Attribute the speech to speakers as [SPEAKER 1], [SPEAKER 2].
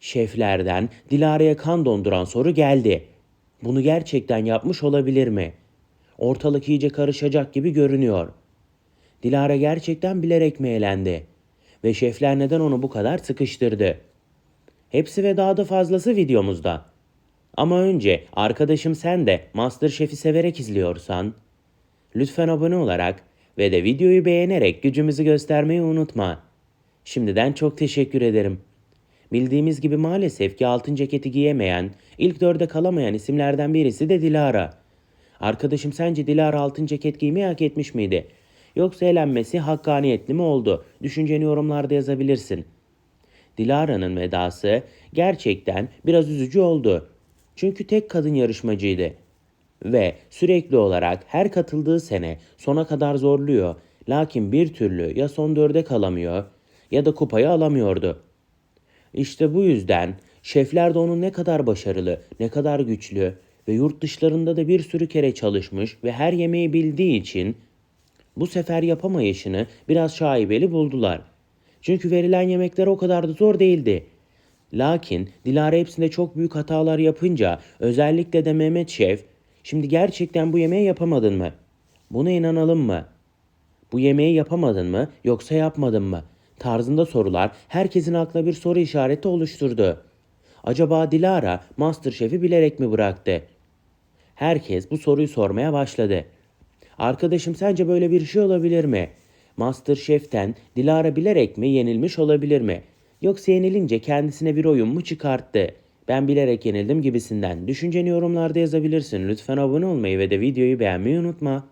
[SPEAKER 1] Şeflerden Dilara'ya kan donduran soru geldi. Bunu gerçekten yapmış olabilir mi? Ortalık iyice karışacak gibi görünüyor. Dilara gerçekten bilerek mi eğlendi? Ve şefler neden onu bu kadar sıkıştırdı? Hepsi ve daha da fazlası videomuzda. Ama önce arkadaşım sen de Masterchef'i severek izliyorsan lütfen abone olarak ve de videoyu beğenerek gücümüzü göstermeyi unutma. Şimdiden çok teşekkür ederim. Bildiğimiz gibi maalesef ki altın ceketi giyemeyen, ilk dörde kalamayan isimlerden birisi de Dilara. Arkadaşım sence Dilara altın ceket giymeyi hak etmiş miydi? Yoksa elenmesi hakkaniyetli mi oldu? Düşünceni yorumlarda yazabilirsin. Dilara'nın vedası gerçekten biraz üzücü oldu. Çünkü tek kadın yarışmacıydı. Ve sürekli olarak her katıldığı sene sona kadar zorluyor. Lakin bir türlü ya son dörde kalamıyor ya da kupayı alamıyordu. İşte bu yüzden şefler de onun ne kadar başarılı, ne kadar güçlü ve yurt dışlarında da bir sürü kere çalışmış ve her yemeği bildiği için bu sefer yapamayışını biraz şaibeli buldular. Çünkü verilen yemekler o kadar da zor değildi. Lakin Dilara hepsinde çok büyük hatalar yapınca özellikle de Mehmet Şef şimdi gerçekten bu yemeği yapamadın mı? Buna inanalım mı? Bu yemeği yapamadın mı yoksa yapmadın mı? Tarzında sorular herkesin aklına bir soru işareti oluşturdu. Acaba Dilara Masterchef'i bilerek mi bıraktı? Herkes bu soruyu sormaya başladı. Arkadaşım sence böyle bir şey olabilir mi? Masterchef'ten Dilara bilerek mi yenilmiş olabilir mi? Yoksa yenilince kendisine bir oyun mu çıkarttı? Ben bilerek yenildim gibisinden. Düşünceni yorumlarda yazabilirsin. Lütfen abone olmayı ve de videoyu beğenmeyi unutma.